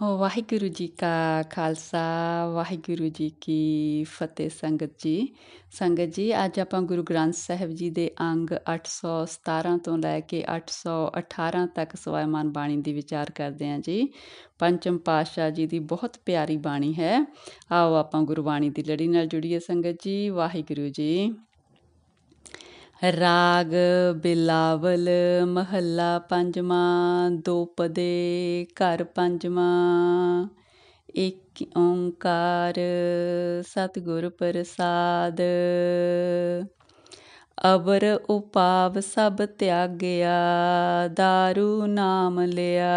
ਵਾਹਿਗੁਰੂ ਜੀ ਕਾ ਖਾਲਸਾ ਵਾਹਿਗੁਰੂ ਜੀ ਕੀ ਫਤਿਹ ਸੰਗਤ ਜੀ ਸੰਗਤ ਜੀ ਅੱਜ ਆਪਾਂ ਗੁਰੂ ਗ੍ਰੰਥ ਸਾਹਿਬ ਜੀ ਦੇ ਅੰਗ 817 ਤੋਂ ਲੈ ਕੇ 818 ਤੱਕ ਸਵਾਇਮਾਨ ਬਾਣੀ ਦੀ ਵਿਚਾਰ ਕਰਦੇ ਹਾਂ ਜੀ ਪੰਚਮ ਪਾਤਸ਼ਾਹ ਜੀ ਦੀ ਬਹੁਤ ਪਿਆਰੀ ਬਾਣੀ ਹੈ ਆਓ ਆਪਾਂ ਗੁਰਬਾਣੀ ਦੀ ਲੜੀ ਨਾਲ ਜੁੜੀਏ ਸੰਗਤ ਜੀ ਵਾਹਿਗੁਰੂ ਜੀ ਰਾਗ, ਬਿਲਾਵਲ, ਮਹੱਲਾ ਪੰਜਵਾਂ ਦੋਪਦੇ ਘਰ ਪੰਜਵਾਂ। ਇੱਕ ਓੰਕਾਰ, ਸਤਿਗੁਰ ਪ੍ਰਸਾਦ। ਅਬਰ ਉਪਾਵ ਸਭ ਤਿਆਗਿਆ दारू ਨਾਮ ਲਿਆ।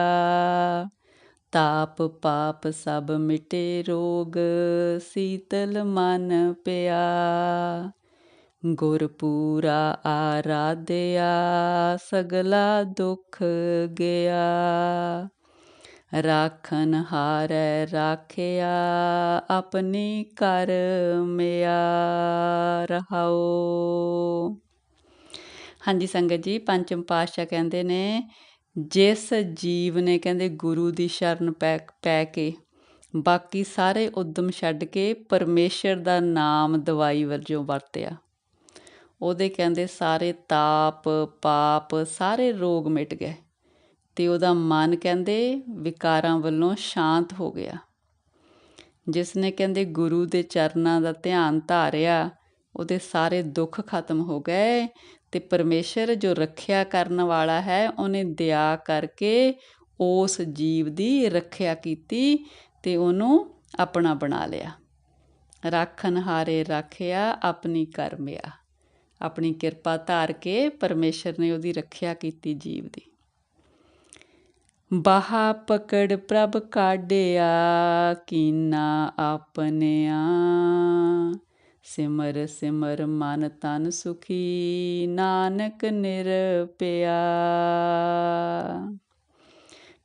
ਤਾਪ ਪਾਪ ਸਭ ਮਿਟੇ ਰੋਗ, ਸੀਤਲ ਮਨ ਪਿਆ। ਗੁਰ ਪੂਰਾ ਆਰਾਧਿਆ, ਸਗਲਾ ਦੁਖ ਗਿਆ। ਰਾਖਨ ਹਾਰੈ ਰਾਖਿਆ, ਆਪਣੀ ਕਰ ਮਿਆ ਰਹਾਓ ਹਾਂਜੀ ਸੰਗਤ ਜੀ, ਪੰਚਮ ਪਾਤਸ਼ਾਹ ਕਹਿੰਦੇ ਨੇ, ਜਿਸ ਜੀਵ ਨੇ ਕਹਿੰਦੇ ਗੁਰੂ ਦੀ ਸ਼ਰਨ ਪੈ ਪੈ ਕੇ ਬਾਕੀ ਸਾਰੇ ਉਦਮ ਛੱਡ ਕੇ ਪਰਮੇਸ਼ਰ ਦਾ ਨਾਮ ਦਵਾਈ ਵਰਜੋਂ ਵਰਤਿਆ। ਉਹਦੇ ਕਹਿੰਦੇ ਸਾਰੇ ਤਾਪ, ਪਾਪ, ਸਾਰੇ ਰੋਗ ਮਿਟ ਗਏ। ਤੇ ਉਹਦਾ ਮਨ ਕਹਿੰਦੇ ਵਿਕਾਰਾਂ ਵੱਲੋਂ ਸ਼ਾਂਤ ਹੋ ਗਿਆ। ਜਿਸ ਨੇ ਕਹਿੰਦੇ ਗੁਰੂ ਦੇ ਚਰਨਾਂ ਦਾ ਧਿਆਨ ਧਾਰਿਆ, ਉਹਦੇ ਸਾਰੇ ਦੁੱਖ ਖਤਮ ਹੋ ਗਏ ਤੇ ਪਰਮੇਸ਼ਰ ਜੋ ਰੱਖਿਆ ਕਰਨ ਵਾਲਾ ਹੈ, ਉਹਨੇ ਦਇਆ ਕਰਕੇ ਉਸ ਜੀਵ ਦੀ ਰੱਖਿਆ ਕੀਤੀ ਤੇ ਉਹਨੂੰ ਆਪਣਾ ਬਣਾ ਲਿਆ। ਰੱਖਨ ਹਾਰੇ ਰੱਖਿਆ, ਆਪਣੀ ਕਰਮਿਆ ਆਪਣੀ ਕਿਰਪਾ ਧਾਰ ਕੇ ਪਰਮੇਸ਼ਰ ਨੇ ਉਹਦੀ ਰੱਖਿਆ ਕੀਤੀ ਜੀਵ ਦੀ। ਬਾਹਾ ਪਕੜ ਪ੍ਰਭ ਕਾਢਿਆ, ਕੀਨਾ ਆਪਨਿਆ ਸਿਮਰ ਸਿਮਰ ਮਨ ਤਨ ਸੁਖੀ, ਨਾਨਕ ਨਿਰਪਿਆ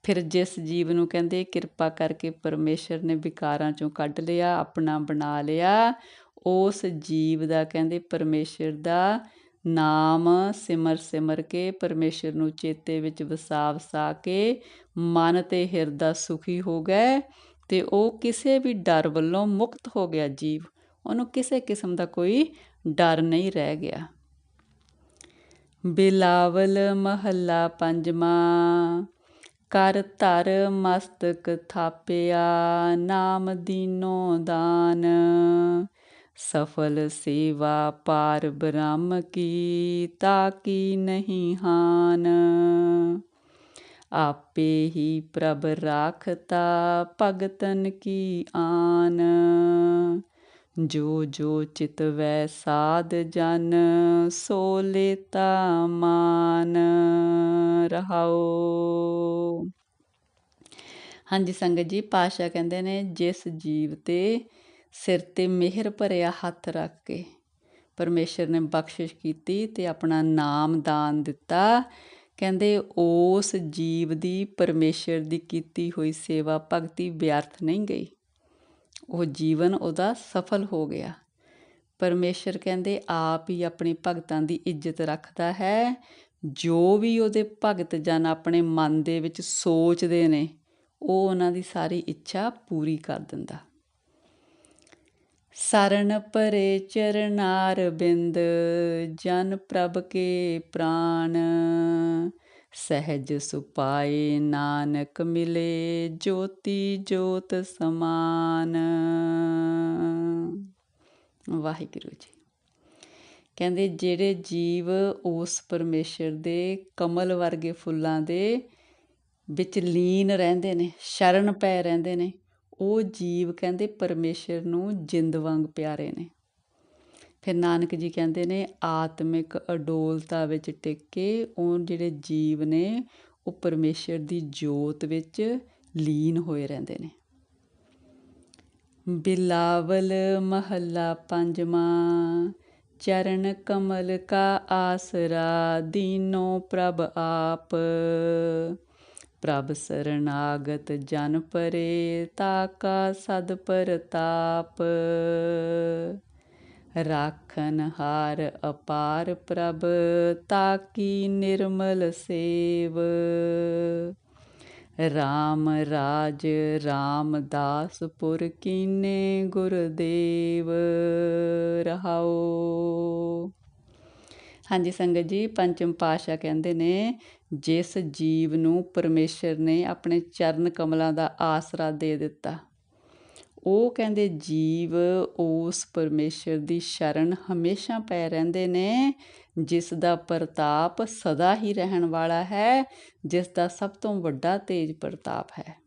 ਫਿਰ ਜਿਸ ਜੀਵ ਨੂੰ ਕਹਿੰਦੇ ਕਿਰਪਾ ਕਰਕੇ ਪਰਮੇਸ਼ਰ ਨੇ ਵਿਕਾਰਾਂ ਚੋਂ ਕੱਢ ਲਿਆ, ਆਪਣਾ ਬਣਾ ਲਿਆ ਉਸ ਜੀਵ ਦਾ ਕਹਿੰਦੇ ਪਰਮੇਸ਼ਰ ਦਾ ਨਾਮ ਸਿਮਰ ਸਿਮਰ ਕੇ ਪਰਮੇਸ਼ਰ ਨੂੰ ਚੇਤੇ ਵਿੱਚ ਵਸਾ ਵਸਾ ਕੇ ਮਨ ਤੇ ਹਿਰਦਾ ਸੁਖੀ ਹੋ ਗਏ ਤੇ ਉਹ ਕਿਸੇ ਵੀ ਡਰ ਵੱਲੋਂ ਮੁਕਤ ਹੋ ਗਿਆ ਜੀਵ। ਉਹਨੂੰ ਕਿਸੇ ਕਿਸਮ ਦਾ ਕੋਈ ਡਰ ਨਹੀਂ ਰਹਿ ਗਿਆ। ਬਿਲਾਵਲ ਮਹੱਲਾ ਪੰਜਵਾਂ, ਕਰ ਧਰ ਮਸਤਕ ਥਾਪਿਆ ਨਾਮ ਦੀਨੋ ਦਾਨ। ਸਫਲ ਸੇਵਾ ਪਾਰ ਬ੍ਰਹਮ ਕੀ ਤਾ ਕੀ ਨਹੀਂ ਹਾਨ? ਆਪੇ ਹੀ ਪ੍ਰਭ ਰਾਖਤਾ ਭਗਤਨ ਕੀ ਆਨ? ਜੋ ਜੋ ਚਿਤ ਵੈ ਸਾਧ ਜਨ, ਸੋ ਲੇਤਾ ਮਾਨ। ਰਹਾਓ ਹਾਂਜੀ ਸੰਗਤ ਜੀ ਪਾਸ਼ਾ ਕਹਿੰਦੇ ਨੇ, ਜਿਸ ਜੀਵ ਤੇ ਸਿਰ ਤੇ ਮਿਹਰ ਭਰਿਆ ਹੱਥ ਰੱਖ ਕੇ ਪਰਮੇਸ਼ਰ ਨੇ ਬਖਸ਼ਿਸ਼ ਕੀਤੀ ਤੇ ਆਪਣਾ ਨਾਮ ਦਾਨ ਦਿੱਤਾ। ਕਹਿੰਦੇ, ਉਸ ਜੀਵ ਦੀ ਪਰਮੇਸ਼ਰ ਦੀ ਕੀਤੀ ਹੋਈ ਸੇਵਾ ਭਗਤੀ ਵਿਅਰਥ ਨਹੀਂ ਗਈ। ਉਹ ਜੀਵਨ ਉਹਦਾ ਸਫਲ ਹੋ ਗਿਆ। ਪਰਮੇਸ਼ਰ ਕਹਿੰਦੇ, ਆਪ ਹੀ ਆਪਣੇ ਭਗਤਾਂ ਦੀ ਇੱਜ਼ਤ ਰੱਖਦਾ ਹੈ। ਜੋ ਵੀ ਉਹਦੇ ਭਗਤ ਜਨ ਆਪਣੇ ਮਨ ਦੇ ਵਿੱਚ ਸੋਚਦੇ ਨੇ, ਉਹ ਉਹਨਾਂ ਦੀ ਸਾਰੀ ਇੱਛਾ ਪੂਰੀ ਕਰ ਦਿੰਦਾ। ਸਰਨ ਪਰੇ ਚਰਨਾਰ ਬਿੰਦ, ਜਨ ਪ੍ਰਭ ਕੇ ਪ੍ਰਾਨ। ਸਹਿਜ ਸੁਪਾਏ ਨਾਨਕ ਮਿਲੇ, ਜੋਤੀ ਜੋਤ ਸਮਾਨ। ਵਾਹਿਗੁਰੂ ਜੀ। ਕਹਿੰਦੇ, ਜਿਹੜੇ ਜੀਵ ਉਸ ਪਰਮੇਸ਼ਰ ਦੇ ਕਮਲ ਵਰਗੇ ਫੁੱਲਾਂ ਦੇ ਵਿੱਚ ਲੀਨ ਰਹਿੰਦੇ ਨੇ, ਸ਼ਰਨ ਪੈ ਰਹਿੰਦੇ ਨੇ ਉਹ ਜੀਵ ਕਹਿੰਦੇ ਪਰਮੇਸ਼ਰ ਨੂੰ ਜਿੰਦ ਵਾਂਗ ਪਿਆਰੇ ਨੇ। ਫਿਰ ਨਾਨਕ ਜੀ ਕਹਿੰਦੇ ਨੇ, ਆਤਮਿਕ ਅਡੋਲਤਾ ਵਿੱਚ ਟਿਕ ਕੇ ਉਹ ਜਿਹੜੇ ਜੀਵ ਨੇ, ਉਹ ਪਰਮੇਸ਼ਰ ਦੀ ਜੋਤ ਵਿੱਚ ਲੀਨ ਹੋਏ ਰਹਿੰਦੇ ਨੇ। ਬਿਲਾਵਲ ਮਹੱਲਾ ਪੰਜਵਾਂ, ਚਰਨ ਕਮਲ ਕਾ ਆਸਰਾ ਦੀਨੋ ਪ੍ਰਭ ਆਪ। ਪ੍ਰਭ ਸਰਨਾਗਤ ਜਨ ਪਰੇ ਤਾਕਾ ਸਦ ਪਰਤਾਪ। ਰਾਖਨ ਹਾਰ ਅਪਾਰ ਪ੍ਰਭ ਤਾਕੀ ਨਿਰਮਲ ਸੇਵ। RAM ਰਾਜ ਰਾਮਦਾਸਪੁਰ ਕੀਨੇ ਗੁਰਦੇਵ ਰਹਾਓ। ਹਾਂਜੀ ਸੰਗਤ ਜੀ, ਪੰਚਮ ਪਾਸ਼ਾ ਕਹਿੰਦੇ ਨੇ ਜਿਸ ਜੀਵ ਨੂੰ ਪਰਮੇਸ਼ਰ ਨੇ ਆਪਣੇ ਚਰਨ ਕਮਲਾਂ ਦਾ ਆਸਰਾ ਦੇ ਦਿੱਤਾ। ਉਹ ਕਹਿੰਦੇ, ਜੀਵ ਉਸ ਪਰਮੇਸ਼ਰ ਦੀ ਸ਼ਰਨ ਹਮੇਸ਼ਾ ਪੈ ਰਹਿੰਦੇ ਨੇ, ਜਿਸ ਦਾ ਪ੍ਰਤਾਪ ਸਦਾ ਹੀ ਰਹਿਣ ਵਾਲਾ ਹੈ, ਜਿਸ ਦਾ ਸਭ ਤੋਂ ਵੱਡਾ ਤੇਜ ਪ੍ਰਤਾਪ ਹੈ।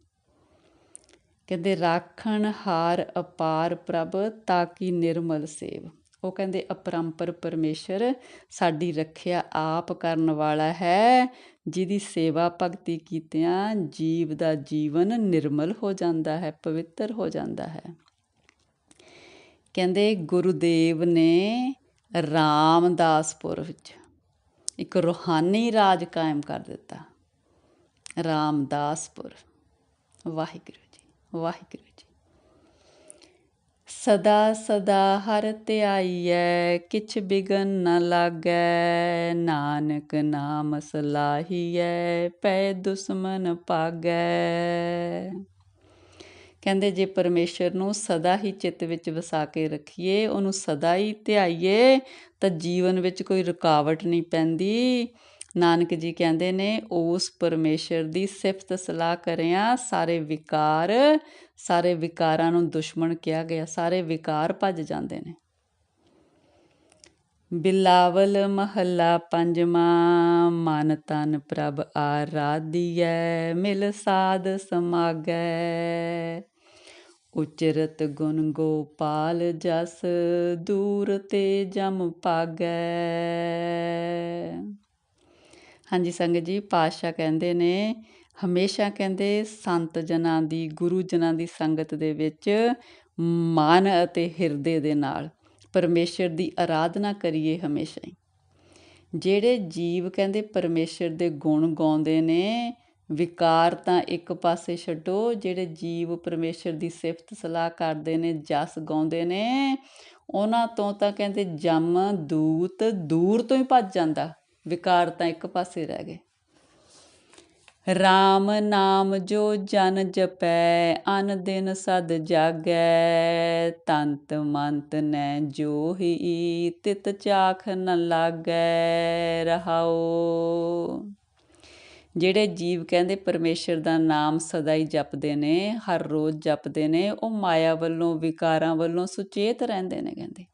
ਕਹਿੰਦੇ, ਰਾਖਣ ਹਾਰ ਅਪਾਰ ਪ੍ਰਭ ਤਾਂ ਕੀ ਨਿਰਮਲ ਸੇਵ। ਉਹ ਕਹਿੰਦੇ, ਅਪਰੰਪਰ ਪਰਮੇਸ਼ਰ ਸਾਡੀ ਰੱਖਿਆ ਆਪ ਕਰਨ ਵਾਲਾ ਹੈ ਜਿਹਦੀ ਸੇਵਾ ਭਗਤੀ ਕੀਤਿਆਂ ਜੀਵ ਦਾ ਜੀਵਨ ਨਿਰਮਲ ਹੋ ਜਾਂਦਾ ਹੈ, ਪਵਿੱਤਰ ਹੋ ਜਾਂਦਾ ਹੈ। ਕਹਿੰਦੇ ਗੁਰੂਦੇਵ ਨੇ ਰਾਮਦਾਸਪੁਰ ਵਿੱਚ ਇੱਕ ਰੂਹਾਨੀ ਰਾਜ ਕਾਇਮ ਕਰ ਦਿੱਤਾ। ਰਾਮਦਾਸਪੁਰ ਵਾਹਿਗੁਰੂ ਜੀ ਵਾਹਿਗੁਰੂ ਜੀ। ਸਦਾ ਸਦਾ ਹਰ ਧਿਆਈਐ, ਕਿਛ ਬਿਗਨ ਨ ਲਾਗੈ, ਨਾਨਕ ਨਾਮ ਸਲਾਹੀਐ, ਪੈ ਦੁਸ਼ਮਨ ਭਾਗੈ। ਕਹਿੰਦੇ ਜੇ ਪਰਮੇਸ਼ਰ ਨੂੰ ਸਦਾ ਹੀ ਚਿੱਤ ਵਿੱਚ ਵਸਾ ਕੇ ਰੱਖੀਏ, ਉਹਨੂੰ ਸਦਾ ਹੀ ਧਿਆਈਏ, ਤਾਂ ਜੀਵਨ ਵਿੱਚ ਕੋਈ ਰੁਕਾਵਟ ਨਹੀਂ ਪੈਂਦੀ। ਨਾਨਕ ਜੀ ਕਹਿੰਦੇ ਨੇ, ਉਸ ਪਰਮੇਸ਼ਰ ਦੀ ਸਿਫਤ ਸਲਾਹ ਕਰਿਆ, ਸਾਰੇ ਵਿਕਾਰ, ਸਾਰੇ ਵਿਕਾਰਾਂ ਨੂੰ ਦੁਸ਼ਮਣ ਕਿਹਾ ਗਿਆ, ਸਾਰੇ ਵਿਕਾਰ ਭੱਜ ਜਾਂਦੇ ਨੇ। ਬਿਲਾਵਲ ਮਹੱਲਾ ਪੰਜਵਾਂ, ਮਨ ਤਨ ਪ੍ਰਭ ਆਰਾਧੀਐ, ਮਿਲ ਸਾਧ ਸਮਾਗੈ। ਉਚਰਤ ਗੁਣ ਗੋਪਾਲ ਜਸ, ਦੂਰ ਤੇ ਜਮ ਪਾਗੈ। ਹਾਂਜੀ, ਸੰਗਤ ਜੀ, ਪਾਤਸ਼ਾਹ ਕਹਿੰਦੇ ਨੇ, ਹਮੇਸ਼ਾ ਕਹਿੰਦੇ ਸੰਤ ਜਨਾਂ ਦੀ, ਗੁਰੂ ਜਨਾਂ ਦੀ ਸੰਗਤ ਦੇ ਵਿੱਚ ਮਨ ਅਤੇ ਹਿਰਦੇ ਦੇ ਨਾਲ ਪਰਮੇਸ਼ਰ ਦੀ ਆਰਾਧਨਾ ਕਰੀਏ ਹਮੇਸ਼ਾ ਹੀ। ਜਿਹੜੇ ਜੀਵ ਕਹਿੰਦੇ ਪਰਮੇਸ਼ਰ ਦੇ ਗੁਣ ਗਾਉਂਦੇ ਨੇ, ਵਿਕਾਰ ਤਾਂ ਇੱਕ ਪਾਸੇ ਛੱਡੋ, ਜਿਹੜੇ ਜੀਵ ਪਰਮੇਸ਼ਰ ਦੀ ਸਿਫਤ ਸਲਾਹ ਕਰਦੇ ਨੇ, ਜਸ ਗਾਉਂਦੇ ਨੇ, ਉਹਨਾਂ ਤੋਂ ਤਾਂ ਕਹਿੰਦੇ ਜਮ ਦੂਤ ਦੂਰ ਤੋਂ ਹੀ ਭੱਜ ਜਾਂਦਾ। ਵਿਕਾਰ ਤਾਂ ਇੱਕ ਪਾਸੇ ਰਹਿ ਗਏ। RAM ਨਾਮ ਜੋ ਜਨ ਜਪੈ, ਅਨ ਦਿਨ ਸਦ ਜਾਗੈ, ਤੰਤ ਮੰਤ ਨੈ ਜੋ ਤਿਤ ਚਾਖ ਨ ਲਾਗੈ ਰਹਾਓ ਜਿਹੜੇ ਜੀਵ ਕਹਿੰਦੇ ਪਰਮੇਸ਼ਰ ਦਾ ਨਾਮ ਸਦਾ ਹੀ ਜਪਦੇ ਨੇ, ਹਰ ਰੋਜ਼ ਜਪਦੇ ਨੇ, ਉਹ ਮਾਇਆ ਵੱਲੋਂ, ਵਿਕਾਰਾਂ ਵੱਲੋਂ ਸੁਚੇਤ ਰਹਿੰਦੇ ਨੇ, ਕਹਿੰਦੇ।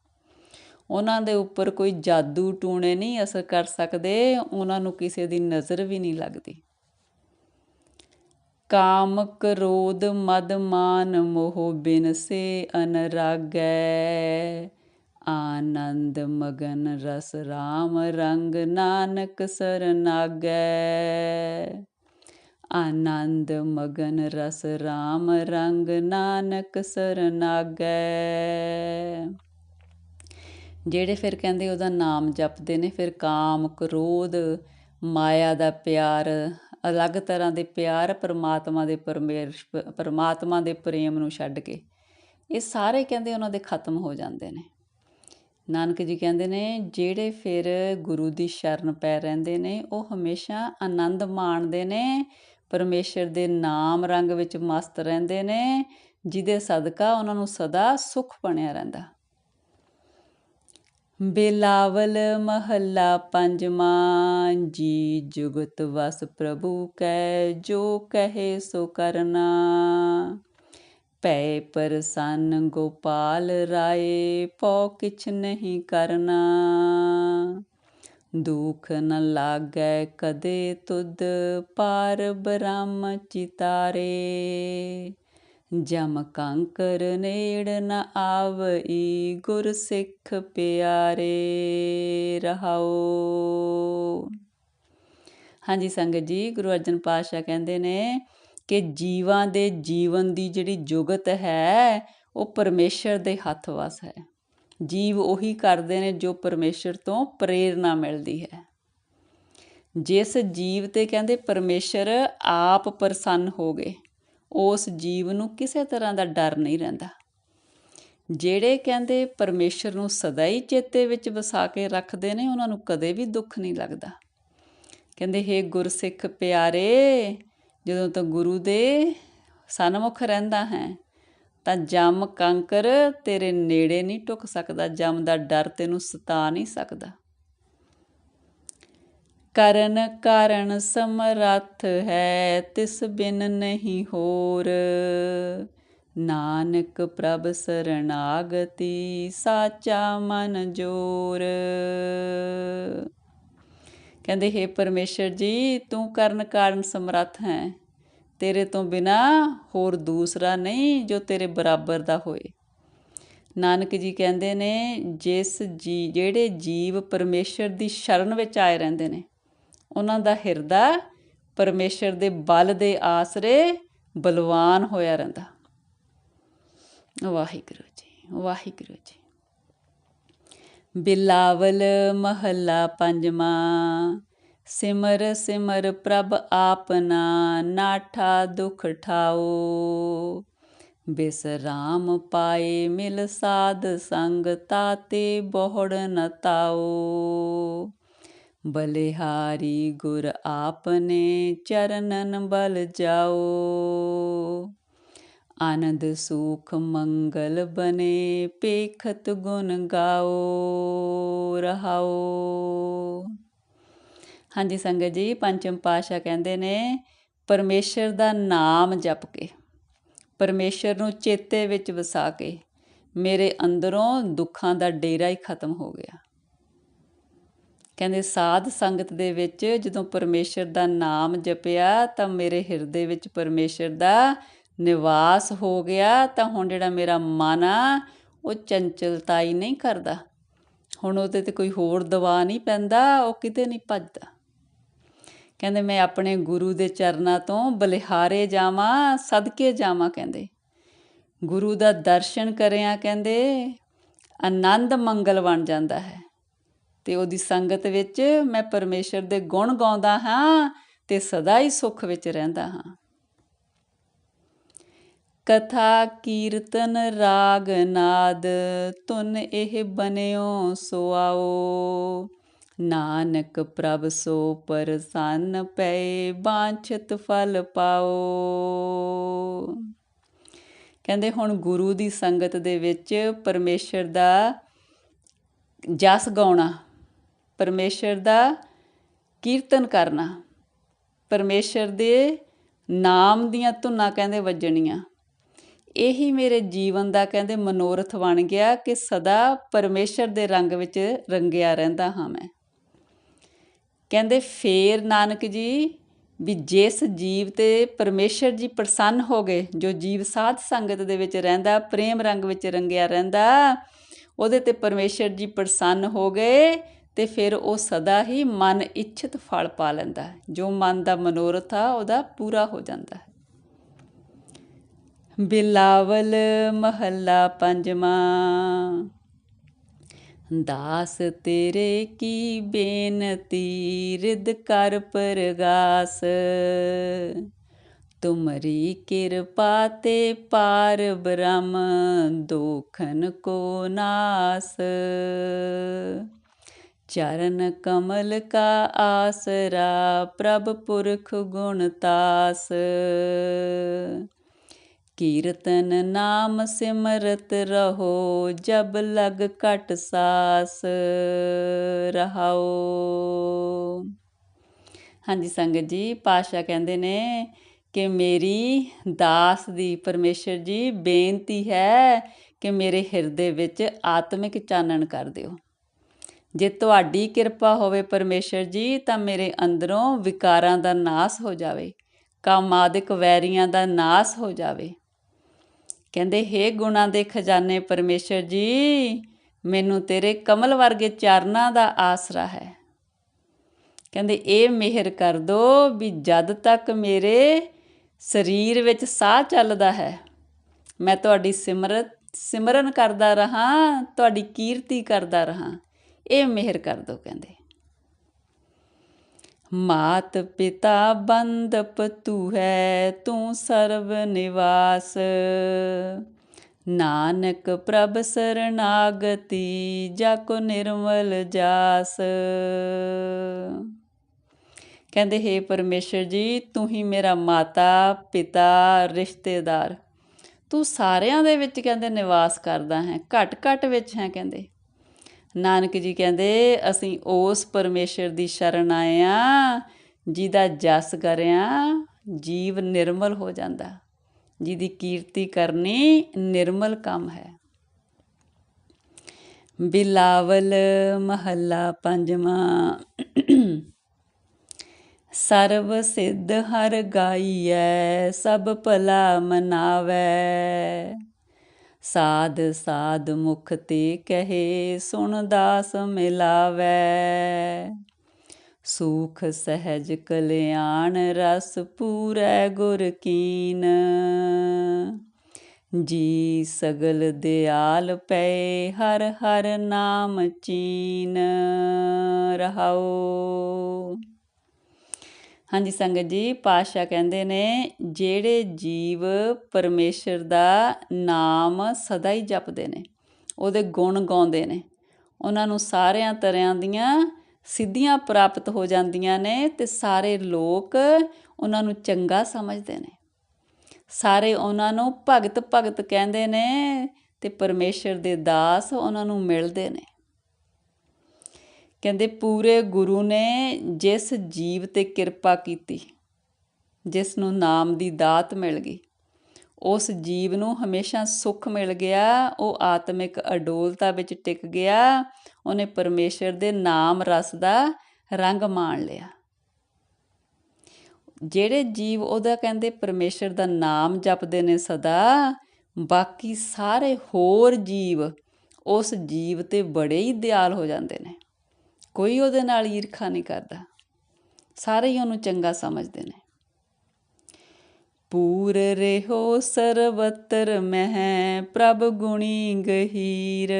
ਉਹਨਾਂ ਦੇ ਉੱਪਰ ਕੋਈ ਜਾਦੂ ਟੂਣੇ ਨਹੀਂ ਅਸਰ ਕਰ ਸਕਦੇ, ਉਹਨਾਂ ਨੂੰ ਕਿਸੇ ਦੀ ਨਜ਼ਰ ਵੀ ਨਹੀਂ ਲੱਗਦੀ। ਕਾਮ ਕ੍ਰੋਧ ਮਦ ਮਾਨ ਮੋਹ ਬਿਨ ਸੇ ਅਨਰਾਗੈ, ਆਨੰਦ ਮਗਨ ਰਸ RAM ਰੰਗ ਨਾਨਕ ਸਰਨਾਗੈ ਆਨੰਦ ਮਗਨ ਰਸ RAM ਰੰਗ ਨਾਨਕ ਸਰਨਾਗੈ ਜਿਹੜੇ ਫਿਰ ਕਹਿੰਦੇ ਉਹਦਾ ਨਾਮ ਜਪਦੇ ਨੇ, ਫਿਰ ਕਾਮ, ਕ੍ਰੋਧ, ਮਾਇਆ ਦਾ ਪਿਆਰ, ਅਲੱਗ ਤਰ੍ਹਾਂ ਦੇ ਪਿਆਰ ਪਰਮਾਤਮਾ ਦੇ ਪਰਮੇਸ਼, ਪਰਮਾਤਮਾ ਦੇ ਪ੍ਰੇਮ ਨੂੰ ਛੱਡ ਕੇ, ਇਹ ਸਾਰੇ ਕਹਿੰਦੇ ਉਹਨਾਂ ਦੇ ਖਤਮ ਹੋ ਜਾਂਦੇ ਨੇ। ਨਾਨਕ ਜੀ ਕਹਿੰਦੇ ਨੇ, ਜਿਹੜੇ ਫਿਰ ਗੁਰੂ ਦੀ ਸ਼ਰਨ ਪੈ ਰਹਿੰਦੇ ਨੇ, ਉਹ ਹਮੇਸ਼ਾ ਆਨੰਦ ਮਾਣਦੇ ਨੇ, ਪਰਮੇਸ਼ਰ ਦੇ ਨਾਮ ਰੰਗ ਵਿੱਚ ਮਸਤ ਰਹਿੰਦੇ ਨੇ, ਜਿਹਦੇ ਸਦਕਾ ਉਹਨਾਂ ਨੂੰ ਸਦਾ ਸੁਖ ਬਣਿਆ ਰਹਿੰਦਾ। ਬਿਲਾਵਲ ਮਹੱਲਾ ਪੰਜਵਾਂ ਜੀ, ਜੁਗਤ ਵਸ ਪ੍ਰਭੂ ਕੈ, ਜੋ ਕਹੇ ਸੋ ਕਰਨਾ। ਪੈ ਪਰਸੰਨ ਗੋਪਾਲ ਰਾਏ, ਪਉ ਕਿਛ ਨਹੀਂ ਕਰਨਾ। ਦੁਖ ਨ ਲਾਗੈ ਕਦੇ ਤੁਧ, ਪਾਰ ਬ੍ਰਹਮ ਚਿਤਾਰੇ। ਜਮ ਕੰਕਰ ਨੇੜ ਨ ਆਵਈ, ਗੁਰ ਸਿੱਖ ਪਿਆਰੇ ਰਹਾਓ। ਹਾਂਜੀ ਸੰਗਤ ਜੀ, ਗੁਰੂ ਅਰਜਨ ਪਾਤਸ਼ਾਹ ਕਹਿੰਦੇ ਨੇ ਕਿ ਜੀਵਾਂ ਦੇ ਜੀਵਨ ਦੀ ਜਿਹੜੀ ਜੁਗਤ ਹੈ, ਉਹ ਪਰਮੇਸ਼ਰ ਦੇ ਹੱਥ ਵਸ ਹੈ। ਜੀਵ ਉਹੀ ਕਰਦੇ ਨੇ ਜੋ ਪਰਮੇਸ਼ਰ ਤੋਂ ਪ੍ਰੇਰਣਾ ਮਿਲਦੀ ਹੈ। ਜਿਸ ਜੀਵ ਤੇ ਕਹਿੰਦੇ ਪਰਮੇਸ਼ਰ ਆਪ ਪ੍ਰਸੰਨ ਹੋ ਗਏ ਉਸ ਜੀਵ ਨੂੰ ਕਿਸੇ ਤਰ੍ਹਾਂ ਦਾ ਡਰ ਨਹੀਂ ਰਹਿੰਦਾ। ਜਿਹੜੇ ਕਹਿੰਦੇ ਪਰਮੇਸ਼ਰ ਨੂੰ ਸਦਾ ਹੀ ਚੇਤੇ ਵਿੱਚ ਵਸਾ ਕੇ ਰੱਖਦੇ ਨੇ, ਉਹਨਾਂ ਨੂੰ ਕਦੇ ਵੀ ਦੁੱਖ ਨਹੀਂ ਲੱਗਦਾ। ਕਹਿੰਦੇ, ਹੇ ਗੁਰਸਿੱਖ ਪਿਆਰੇ, ਜਦੋਂ ਤੂੰ ਗੁਰੂ ਦੇ ਸਨਮੁਖ ਰਹਿੰਦਾ ਹੈ, ਤਾਂ ਜਮ ਕੰਕਰ ਤੇਰੇ ਨੇੜੇ ਨਹੀਂ ਟੁਕ ਸਕਦਾ, ਜਮ ਦਾ ਡਰ ਤੈਨੂੰ ਸਤਾ ਨਹੀਂ ਸਕਦਾ। ਕਰਨ ਕਾਰਨ ਸਮਰੱਥ ਹੈ, ਤਿਸ ਬਿਨ ਨਹੀਂ ਹੋਰ। ਨਾਨਕ ਪ੍ਰਭ ਸਰਣਾਗਤੀ, ਸਾਚਾ ਮਨ ਜੋਰ। ਕਹਿੰਦੇ, ਹੈ ਪਰਮੇਸ਼ਰ ਜੀ, ਤੂੰ ਕਰਨ ਕਾਰਨ ਸਮਰੱਥ ਹੈ। ਤੇਰੇ ਤੋਂ ਬਿਨਾ ਹੋਰ ਦੂਸਰਾ ਨਹੀਂ ਜੋ ਤੇਰੇ ਬਰਾਬਰ ਦਾ ਹੋਏ। ਨਾਨਕ ਜੀ ਕਹਿੰਦੇ ਨੇ, ਜਿਸ ਜੀ, ਜਿਹੜੇ ਜੀਵ ਪਰਮੇਸ਼ਰ ਦੀ ਸ਼ਰਨ ਵਿੱਚ ਆਏ ਰਹਿੰਦੇ ਨੇ ਉਹਨਾਂ ਦਾ ਹਿਰਦਾ ਪਰਮੇਸ਼ਰ ਦੇ ਬਲ ਦੇ ਆਸਰੇ ਬਲਵਾਨ ਹੋਇਆ ਰਹਿੰਦਾ। ਵਾਹਿਗੁਰੂ ਜੀ ਵਾਹਿਗੁਰੂ ਜੀ। ਬਿਲਾਵਲ ਮਹੱਲਾ ਪੰਜਵਾਂ, ਸਿਮਰ ਸਿਮਰ ਪ੍ਰਭ ਆਪਨਾ ਨਾਠਾ ਦੁਖ ਠਾਓ। ਬਿਸਰਾਮ ਪਾਏ ਮਿਲ ਸਾਧ ਸੰਗ ਤਾਤੇ ਬਹੁੜ ਨਤਾਓ ਬਲਿਹਾਰੀ ਗੁਰ ਆਪਨੇ ਚਰਨਨ ਬਲ ਜਾਓ। ਆਨੰਦ ਸੁਖ ਮੰਗਲ ਬਨੇ ਪੇਖਤ ਗੁਣ ਗਾਓ, ਰਹਾਓ। ਹਾਂਜੀ ਸੰਗਤ ਜੀ, ਪੰਚਮ ਪਾਸ਼ਾ ਕਹਿੰਦੇ ਨੇ, ਪਰਮੇਸ਼ਰ ਦਾ ਨਾਮ ਜਪ ਕੇ, ਪਰਮੇਸ਼ਰ ਨੂੰ ਚੇਤੇ ਵਿੱਚ ਵਸਾ ਕੇ, ਮੇਰੇ ਅੰਦਰੋਂ ਦੁੱਖਾਂ ਦਾ ਡੇਰਾ ਹੀ ਖਤਮ ਹੋ ਗਿਆ। ਕਹਿੰਦੇ, ਸਾਧ ਸੰਗਤ ਦੇ ਵਿੱਚ ਜਦੋਂ ਪਰਮੇਸ਼ਰ ਦਾ ਨਾਮ ਜਪਿਆ, ਤਾਂ ਮੇਰੇ ਹਿਰਦੇ ਵਿੱਚ ਪਰਮੇਸ਼ਰ ਦਾ ਨਿਵਾਸ ਹੋ ਗਿਆ, ਤਾਂ ਹੁਣ ਜਿਹੜਾ ਮੇਰਾ ਮਨ ਆ, ਉਹ ਚੰਚਲਤਾ ਹੀ ਨਹੀਂ ਕਰਦਾ। ਹੁਣ ਉਹਦੇ ਤੇ ਕੋਈ ਹੋਰ ਦਵਾ ਨਹੀਂ ਪੈਂਦਾ, ਉਹ ਕਿਤੇ ਨਹੀਂ ਭੱਜਦਾ। ਕਹਿੰਦੇ, ਮੈਂ ਆਪਣੇ ਗੁਰੂ ਦੇ ਚਰਨਾਂ ਤੋਂ ਬਲਿਹਾਰੇ ਜਾਵਾਂ, ਸਦਕੇ ਜਾਵਾਂ, ਕਹਿੰਦੇ। ਗੁਰੂ ਦਾ ਦਰਸ਼ਨ ਕਰਿਆ, ਕਹਿੰਦੇ, ਆਨੰਦ ਮੰਗਲ ਬਣ ਜਾਂਦਾ ਹੈ। ਤੇ ਉਹਦੀ ਸੰਗਤ ਵਿੱਚ ਮੈਂ ਪਰਮੇਸ਼ਰ ਦੇ ਗੁਣ ਗਾਉਂਦਾ ਹਾਂ ਤੇ ਸਦਾ ਹੀ ਸੁੱਖ ਵਿੱਚ ਰਹਿੰਦਾ ਹਾਂ। ਕਥਾ ਕੀਰਤਨ ਰਾਗ ਨਾਦ ਤੁਨ ਇਹ ਬਨਿਓ ਸੋ ਆਓ। ਨਾਨਕ ਪ੍ਰਭ ਸੋ ਪਰਸੰਨ ਪਏ, ਬਾਂਛਤ ਫਲ ਪਾਓ। ਕਹਿੰਦੇ ਹੁਣ ਗੁਰੂ ਦੀ ਸੰਗਤ ਦੇ ਵਿੱਚ ਪਰਮੇਸ਼ਰ ਦਾ ਜਸ ਗਾਉਣਾ ਪਰਮੇਸ਼ਰ ਦਾ ਕੀਰਤਨ ਕਰਨਾ। ਪਰਮੇਸ਼ਰ ਦੇ ਨਾਮ ਦੀਆਂ ਧੁਨਾਂ ਕਹਿੰਦੇ ਵੱਜਣੀਆਂ। ਇਹੀ ਮੇਰੇ ਜੀਵਨ ਦਾ ਕਹਿੰਦੇ ਮਨੋਰਥ ਬਣ ਗਿਆ ਕਿ ਸਦਾ ਪਰਮੇਸ਼ਰ ਦੇ ਰੰਗ ਵਿੱਚ ਰੰਗਿਆ ਰਹਿੰਦਾ ਹਾਂ ਮੈਂ। ਕਹਿੰਦੇ ਫੇਰ ਨਾਨਕ ਜੀ, ਵੀ ਜਿਸ ਜੀਵ ਤੇ ਪਰਮੇਸ਼ਰ ਜੀ ਪ੍ਰਸੰਨ ਹੋ ਗਏ, ਜੋ ਜੀਵ ਸਾਧ ਸੰਗਤ ਦੇ ਵਿੱਚ ਰਹਿੰਦਾ, ਪ੍ਰੇਮ ਰੰਗ ਵਿੱਚ ਰੰਗਿਆ ਰਹਿੰਦਾ, ਉਹਦੇ ਤੇ ਪਰਮੇਸ਼ਰ ਜੀ ਪ੍ਰਸੰਨ ਹੋ ਗਏ ਤੇ ਫਿਰ ਉਹ ਸਦਾ ਹੀ ਮਨ ਇੱਛਤ ਫਲ ਪਾ ਲੈਂਦਾ ਹੈ। ਜੋ ਮਨ ਦਾ ਮਨੋਰਥ ਆ, ਉਹਦਾ ਪੂਰਾ ਹੋ ਜਾਂਦਾ ਹੈ। ਬਿਲਾਵਲ ਮਹੱਲਾ ਪੰਜਵਾਂ, ਦਾਸ ਤੇਰੇ ਕੀ ਬੇਨਤੀ ਰਿਦ ਕਰ ਪਰਗਾਸ। ਤੁਮਰੀ ਕਿਰਪਾ ਤੇ ਪਾਰ ਬ੍ਰਹਮ, ਦੋਖਨ ਕੋ ਨਾਸ। ਚਰਨ ਕਮਲ ਕਾ ਆਸਰਾ, ਪ੍ਰਭ ਪੁਰਖ ਗੁਣ ਤਾਸ। ਕੀਰਤਨ ਨਾਮ ਸਿਮਰਤ ਰਹੋ, ਜਬ ਲਗ ਘਟ ਸਾਸ ਰਹਾਓ। ਹਾਂਜੀ ਸੰਗਤ ਜੀ ਪਾਸ਼ਾ ਕਹਿੰਦੇ ਨੇ ਕਿ ਮੇਰੀ ਦਾਸ ਦੀ ਪਰਮੇਸ਼ਰ ਜੀ ਬੇਨਤੀ ਹੈ ਕਿ ਮੇਰੇ ਹਿਰਦੇ ਵਿੱਚ ਆਤਮਿਕ ਚਾਨਣ ਕਰ ਦਿਓ। ਜੇ ਤੁਹਾਡੀ ਕਿਰਪਾ ਹੋਵੇ ਪਰਮੇਸ਼ਰ ਜੀ, ਤਾਂ ਮੇਰੇ ਅੰਦਰੋਂ ਵਿਕਾਰਾਂ ਦਾ ਨਾਸ ਹੋ ਜਾਵੇ, ਕਾਮਾਦਿਕ ਵੈਰੀਆਂ ਦਾ ਨਾਸ ਹੋ ਜਾਵੇ। ਕਹਿੰਦੇ हे ਗੁਣਾ ਦੇ ਖਜ਼ਾਨੇ, ਪਰਮੇਸ਼ਰ ਜੀ, ਮੈਨੂੰ ਤੇਰੇ ਕਮਲ ਵਰਗੇ ਚਰਨਾਂ ਦਾ ਆਸਰਾ ਹੈ। ਕਹਿੰਦੇ, ਇਹ ਮਿਹਰ ਕਰ ਦੋ ਵੀ ਜਦ ਤੱਕ ਮੇਰੇ ਸਰੀਰ ਵਿੱਚ ਸਾਹ ਚੱਲਦਾ ਹੈ, ਮੈਂ ਤੁਹਾਡੀ ਸਿਮਰਤ, ਸਿਮਰਨ ਕਰਦਾ ਰਹਾ, ਤੁਹਾਡੀ ਕੀਰਤੀ ਕਰਦਾ ਰਹਾ। ਇਹ ਮਿਹਰ ਕਰ ਦੋ, ਕਹਿੰਦੇ। ਮਾਤ ਪਿਤਾ ਬੰਦਪ ਤੂ ਹੈ, ਤੂੰ ਸਰਬ ਨਿਵਾਸ। ਨਾਨਕ ਪ੍ਰਭ ਸਰਨਾਗਤੀ ਜਾ ਕੋ ਨਿਰਮਲ ਜਾਸ। ਕਹਿੰਦੇ, ਹੇ ਪਰਮੇਸ਼ਰ ਜੀ, ਤੂੰ ਹੀ ਮੇਰਾ ਮਾਤਾ, ਪਿਤਾ, ਰਿਸ਼ਤੇਦਾਰ। ਤੂੰ ਸਾਰਿਆਂ ਦੇ ਵਿੱਚ, ਕਹਿੰਦੇ, ਨਿਵਾਸ ਕਰਦਾ ਹੈ ਘਟ ਘਟ ਵਿੱਚ ਹੈ, ਕਹਿੰਦੇ। ਨਾਨਕ ਜੀ ਕਹਿੰਦੇ, ਅਸੀਂ ਉਸ ਪਰਮੇਸ਼ਰ ਦੀ ਸ਼ਰਨ ਆਏ ਆ, ਜਿਹਦਾ ਜਸ ਕਰਿਆ, ਜੀਵ ਨਿਰਮਲ ਹੋ ਜਾਂਦਾ। ਜਿਹਦੀ ਕੀਰਤੀ ਕਰਨੀ ਨਿਰਮਲ ਕੰਮ ਹੈ। ਬਿਲਾਵਲ ਮਹੱਲਾ ਪੰਜਵਾਂ। ਸਰਬ ਸਿੱਧ ਹਰ ਗਾਈਐ, ਸਭ ਭਲਾ ਮਨਾਵੈ। ਸਾਧ ਸਾਧ ਮੁਖ ਤੇ ਕਹੇ, ਸੁਣ ਦਾਸ ਮਿਲਾਵੈ। ਸੁਖ ਸਹਿਜ ਕਲਿਆਣ ਰਸ ਪੂਰੈ ਗੁਰ ਕੀਨ। ਜੀ ਸਗਲ ਦਿਆਲ ਪਏ, ਹਰ ਹਰ ਨਾਮ ਚੀਨ। ਰਹਾਓ ਹਾਂਜੀ, ਸੰਗਤ ਜੀ ਪਾਸ਼ਾ ਕਹਿੰਦੇ ਨੇ, ਜਿਹੜੇ ਜੀਵ ਪਰਮੇਸ਼ਰ ਦਾ ਨਾਮ ਸਦਾ ਹੀ ਜਪਦੇ ਨੇ, ਉਹਦੇ ਗੁਣ ਗਾਉਂਦੇ ਨੇ, ਉਹਨਾਂ ਨੂੰ ਸਾਰਿਆਂ ਤਰ੍ਹਾਂ ਦੀਆਂ ਸਿੱਧੀਆਂ ਪ੍ਰਾਪਤ ਹੋ ਜਾਂਦੀਆਂ ਨੇ ਤੇ ਸਾਰੇ ਲੋਕ ਉਹਨਾਂ ਨੂੰ ਚੰਗਾ ਸਮਝਦੇ ਨੇ। ਸਾਰੇ ਉਹਨਾਂ ਨੂੰ ਭਗਤ ਭਗਤ ਕਹਿੰਦੇ ਨੇ ਤੇ ਪਰਮੇਸ਼ਰ ਦੇ ਦਾਸ ਉਹਨਾਂ ਨੂੰ ਮਿਲਦੇ ਨੇ। ਕਹਿੰਦੇ ਪੂਰੇ ਗੁਰੂ ਨੇ ਜਿਸ ਜੀਵ ਤੇ ਕਿਰਪਾ ਕੀਤੀ, ਜਿਸ ਨੂੰ ਨਾਮ ਦੀ ਦਾਤ ਮਿਲ ਗਈ, ਉਸ ਜੀਵ ਨੂੰ ਹਮੇਸ਼ਾ ਸੁੱਖ ਮਿਲ ਗਿਆ, ਉਹ ਆਤਮਿਕ ਅਡੋਲਤਾ ਵਿੱਚ ਟਿਕ ਗਿਆ, ਉਹਨੇ ਪਰਮੇਸ਼ਰ ਦੇ ਨਾਮ ਰਸ ਦਾ ਰੰਗ ਮਾਣ ਲਿਆ। ਜਿਹੜੇ ਜੀਵ ਉਹਦਾ ਕਹਿੰਦੇ ਪਰਮੇਸ਼ਰ ਦਾ ਨਾਮ ਜਪਦੇ ਨੇ ਸਦਾ, ਬਾਕੀ ਸਾਰੇ ਹੋਰ ਜੀਵ ਉਸ ਜੀਵ ਤੇ ਬੜੇ ਹੀ ਦਿਆਲ ਹੋ ਜਾਂਦੇ ਨੇ। ਕੋਈ ਉਹਦੇ ਨਾਲ ਈਰਖਾ ਨਹੀਂ ਕਰਦਾ। ਸਾਰੇ ਹੀ ਉਹਨੂੰ ਚੰਗਾ ਸਮਝਦੇ ਨੇ। ਪੂਰ ਰਹੋ ਸਰਵਤਰ ਮਹਿ ਪ੍ਰਭ ਗੁਣੀ ਗਹੀਰ।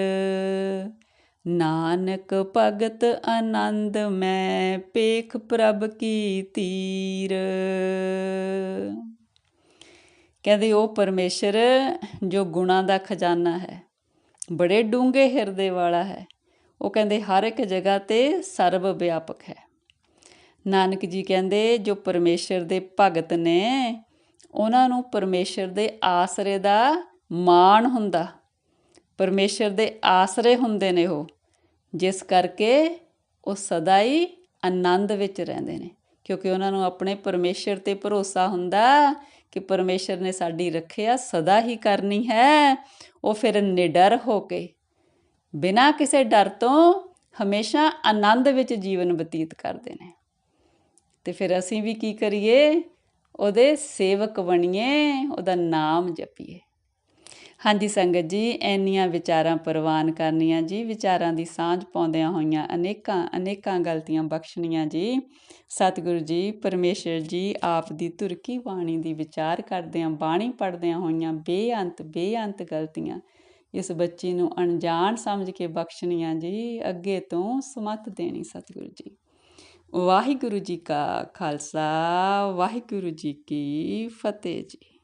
ਨਾਨਕ ਭਗਤ ਆਨੰਦ, ਮੈਂ ਪੇਖ ਪ੍ਰਭ ਕੀ ਤੀਰ। ਕਹਿੰਦੇ, ਉਹ ਪਰਮੇਸ਼ਰ ਜੋ ਗੁਣਾ ਦਾ ਖਜ਼ਾਨਾ ਹੈ, ਬੜੇ ਡੂੰਘੇ ਹਿਰਦੇ ਵਾਲਾ ਹੈ ਉਹ ਕਹਿੰਦੇ, ਹਰ ਇੱਕ ਜਗ੍ਹਾ ਤੇ ਸਰਬ ਵਿਆਪਕ ਹੈ। ਨਾਨਕ ਜੀ ਕਹਿੰਦੇ, ਜੋ ਪਰਮੇਸ਼ਰ ਦੇ ਭਗਤ ਨੇ ਉਹਨਾਂ ਨੂੰ ਪਰਮੇਸ਼ਰ ਦੇ ਆਸਰੇ ਦਾ ਮਾਣ ਹੁੰਦਾ, ਪਰਮੇਸ਼ਰ ਦੇ ਆਸਰੇ ਹੁੰਦੇ ਨੇ ਉਹ, ਜਿਸ ਕਰਕੇ ਉਹ ਸਦਾ ਹੀ ਆਨੰਦ ਵਿੱਚ ਰਹਿੰਦੇ ਨੇ। ਕਿਉਂਕਿ ਉਹਨਾਂ ਨੂੰ ਆਪਣੇ ਪਰਮੇਸ਼ਰ ਤੇ ਭਰੋਸਾ ਹੁੰਦਾ ਕਿ ਪਰਮੇਸ਼ਰ ਨੇ ਸਾਡੀ ਰੱਖਿਆ ਸਦਾ ਹੀ ਕਰਨੀ ਹੈ। ਉਹ ਫਿਰ ਨਿਡਰ ਹੋ ਕੇ ਬਿਨਾਂ ਕਿਸੇ ਡਰ ਤੋਂ ਹਮੇਸ਼ਾ ਆਨੰਦ ਵਿੱਚ ਜੀਵਨ ਬਤੀਤ ਕਰਦੇ ਨੇ। ਤੇ ਫਿਰ ਅਸੀਂ ਵੀ ਕੀ ਕਰੀਏ? ਉਹਦੇ ਸੇਵਕ ਬਣੀਏ, ਉਹਦਾ ਨਾਮ ਜਪੀਏ। ਹਾਂਜੀ ਸੰਗਤ ਜੀ ਐਨੀਆਂ ਵਿਚਾਰਾਂ ਪ੍ਰਵਾਨ ਕਰਨੀਆਂ ਜੀ, ਵਿਚਾਰਾਂ ਦੀ ਸਾਂਝ ਪਾਉਂਦਿਆਂ ਹੋਈਆਂ ਅਨੇਕਾਂ ਅਨੇਕਾਂ ਗਲਤੀਆਂ ਬਖਸ਼ਣੀਆਂ ਜੀ। ਸਤਿਗੁਰੂ ਜੀ, ਪਰਮੇਸ਼ਰ ਜੀ, ਆਪ ਦੀ ਤੁਰਕੀ ਬਾਣੀ ਦੀ ਵਿਚਾਰ ਕਰਦਿਆਂ, ਬਾਣੀ ਪੜਦਿਆਂ ਹੋਈਆਂ ਬੇਅੰਤ ਬੇਅੰਤ ਗਲਤੀਆਂ ਇਸ ਬੱਚੀ ਨੂੰ ਅਣਜਾਣ ਸਮਝ ਕੇ ਬਖਸ਼ਣੀਆਂ ਜੀ, ਅੱਗੇ ਤੋਂ ਸਮਤ ਦੇਣੀ ਸਤਿਗੁਰੂ ਜੀ। ਵਾਹਿਗੁਰੂ ਜੀ ਕਾ ਖਾਲਸਾ, ਵਾਹਿਗੁਰੂ ਜੀ ਕੀ ਫਤਿਹ ਜੀ।